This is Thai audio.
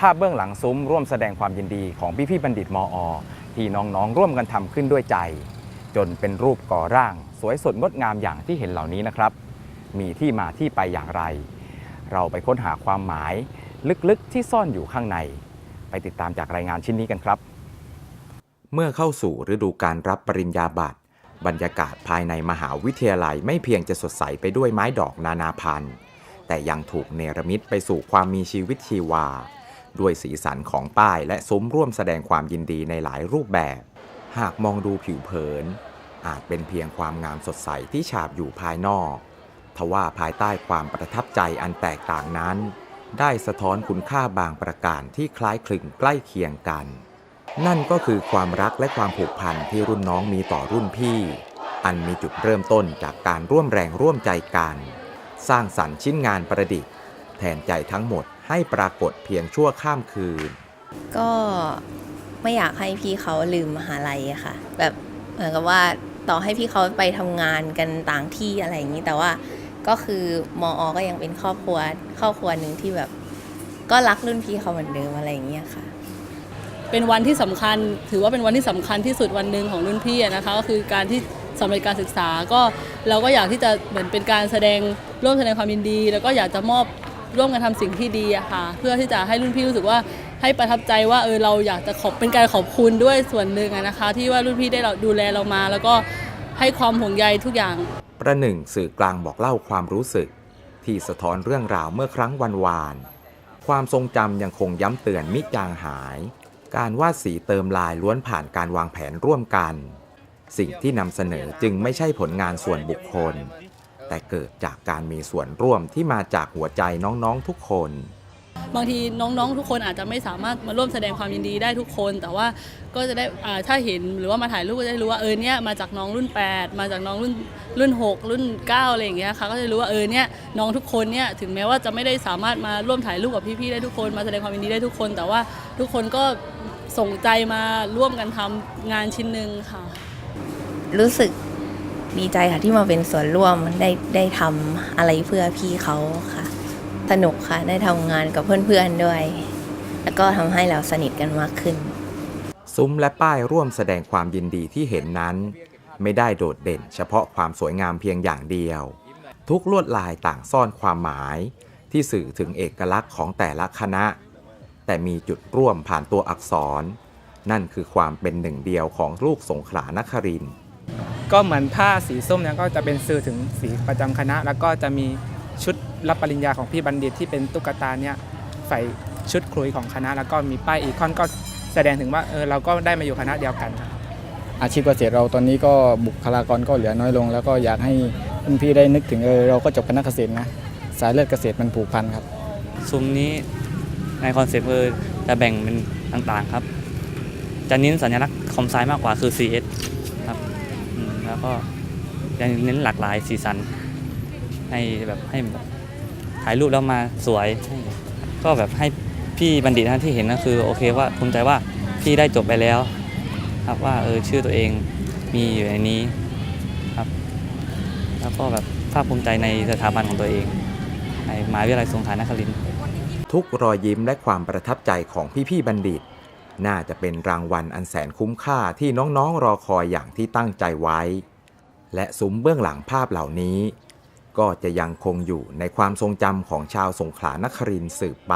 ภาพเบื้องหลังซุ้มร่วมแสดงความยินดีของพี่ๆบัณฑิตมอ ที่น้องๆ ร่วมกันทำขึ้นด้วยใจ จนเป็นรูปก่อร่าง สวยสดงดงามอย่างที่เห็นเหล่านี้นะครับ มีที่มาที่ไปอย่างไร เราไปค้นหาความหมายลึกๆที่ซ่อนอยู่ข้างใน ไปติดตามจากรายงานชิ้นนี้กันครับ เมื่อเข้าสู่ฤดูการรับปริญญาบัตรบรรยากาศภายในมหาวิทยาลัยไม่เพียงจะสดใสไปด้วยไม้ดอกนานาพันธุ์ แต่ยังถูกเนรมิตไปสู่ความมีชีวิตชีวา ด้วยสีสันของป้ายและซุ้มร่วมแสดงความยินดีในหลายรูปแบบ หากมองดูผิวเผิน อาจเป็นเพียงความงามสดใสที่ฉาบอยู่ภายนอก ทว่าภายใต้ความประทับใจอันแตกต่างนั้น ได้สะท้อนคุณค่าบางประการที่คล้ายคลึงใกล้เคียงกัน นั่นก็คือความรักและความผูกพันที่รุ่นน้องมีต่อรุ่นพี่ อันมีจุดเริ่มต้นจากการร่วมแรงร่วมใจกัน สร้างสรรค์ชิ้นงานประดิษฐ์ แทนใจทั้งหมด ให้ปรากฏเพียงชั่วข้ามคืน ก็ไม่อยากให้พี่เขาลืมมหาลัยอะค่ะ แบบเหมือนกับว่าต่อให้พี่เขาไปทำงานกันต่างที่อะไรอย่างนี้แต่ว่าก็คือมอก็ยังเป็นครอบครัวครอบครัวหนึ่งที่แบบ ก็รักรุ่นพี่เขาเหมือนเดิมอะไรอย่างเงี้ยค่ะ เป็นวันที่สำคัญ ถือว่าเป็นวันที่สำคัญที่สุดวันหนึ่งของรุ่นพี่อะนะคะก็คือการที่สำเร็จการศึกษาก็เราก็อยากที่จะเหมือนเป็นการแสดงร่วมแสดงความยินดี แล้วก็อยากจะมอบ ร่วมกันทำสิ่งที่ดีอะค่ะ เพื่อที่จะให้รุ่นพี่รู้สึกว่าให้ประทับใจว่าเออเราอยากจะขอบเป็นการขอบคุณด้วยส่วนหนึ่งนะคะ ที่ว่ารุ่นพี่ได้เราดูแลเรามา แล้วก็ให้ความห่วงใยทุกอย่าง ประหนึ่งสื่อกลางบอกเล่าความรู้สึก ที่สะท้อนเรื่องราวเมื่อครั้งวันวาน ความทรงจำยังคงย้ำเตือนมิจางหาย การวาดสีเติมลายล้วนผ่านการวางแผนร่วมกัน สิ่งที่นำเสนอจึงไม่ใช่ผลงานส่วนบุคคล แต่เกิดจากการมีส่วนร่วมที่มาจากหัวใจน้องๆทุกคน บางทีน้องๆ ทุกคนอาจจะไม่สามารถมาร่วมแสดงความยินดีได้ทุกคน แต่ว่าก็จะได้อ่าถ้าเห็นหรือว่ามาถ่ายรูปก็จะได้รู้ว่าเออเนี่ยมาจากน้องรุ่น 8 มาจากน้องรุ่นรุ่น 6 รุ่น 9 อะไรอย่างเงี้ยค่ะก็จะรู้ว่าเออเนี่ยน้องทุกคนเนี่ยถึงแม้ว่าจะไม่ได้สามารถมาร่วมถ่ายรูปกับพี่ๆได้ทุกคน มาแสดงความยินดีได้ทุกคน แต่ว่าทุกคนก็ส่งใจมาร่วมกันทำงานชิ้นหนึ่งค่ะ รู้สึก ดีใจค่ะที่มาเป็นส่วนร่วมได้ได้ทำอะไรเพื่อพี่เขาค่ะ สนุกค่ะได้ทำงานกับเพื่อนๆด้วย แล้วก็ทำให้เราสนิทกันมากขึ้น ซุ้มและป้ายร่วมแสดงความยินดีที่เห็นนั้น ไม่ได้โดดเด่นเฉพาะความสวยงามเพียงอย่างเดียว ทุกลวดลายต่างซ่อนความหมาย ที่สื่อถึงเอกลักษณ์ของแต่ละคณะ แต่มีจุดร่วมผ่านตัวอักษร นั่นคือความเป็นหนึ่งเดียวของลูกสงขลานครินทร์ ก็เหมือนผ้าสีส้มเนี่ยก็จะเป็นสื่อถึงสีประจำคณะ แล้วก็จะมีชุดรับปริญญาของพี่บัณฑิตที่เป็นตุ๊กตาเนี่ยใส่ชุดคลุยของคณะ แล้วก็มีป้ายอีคอนก็แสดงถึงว่าเออเราก็ได้มาอยู่คณะเดียวกันครับอาชีพเกษตรเราตอนนี้ก็บุคลากรก็เหลือน้อยลง แล้วก็อยากให้รุ่นพี่ได้นึกถึงเออเราก็จบคณะเกษตรนะสายเลือดเกษตรมันผูกพันครับซุ้มนี้ในคอนเซ็ปต์คือจะแบ่งเป็นต่างๆครับ จะเน้นสัญลักษณ์คอมไซด์มากกว่าคือ CS ครับอืม แล้วก็จะเน้นหลากหลายสีสัน ให้แบบให้แบบถ่ายรูปแล้วมาสวย ก็แบบให้พี่บัณฑิตนะที่เห็นก็คือโอเคว่าภูมิใจว่าพี่ได้จบไปแล้ว ครับว่าเออชื่อตัวเองมีอยู่ในนี้ครับ แล้วก็แบบภาคภูมิใจในสถาบันของตัวเองในมหาวิทยาลัยสงขลานครินทร์ทุกรอยยิ้มและความประทับใจของพี่ๆบัณฑิต น่าจะเป็นรางวัลอันแสนคุ้มค่าที่น้องๆรอคอยอย่างที่ตั้งใจไว้ และซุ้มเบื้องหลังภาพเหล่านี้ ก็จะยังคงอยู่ในความทรงจำของชาวสงขลานครินสืบไป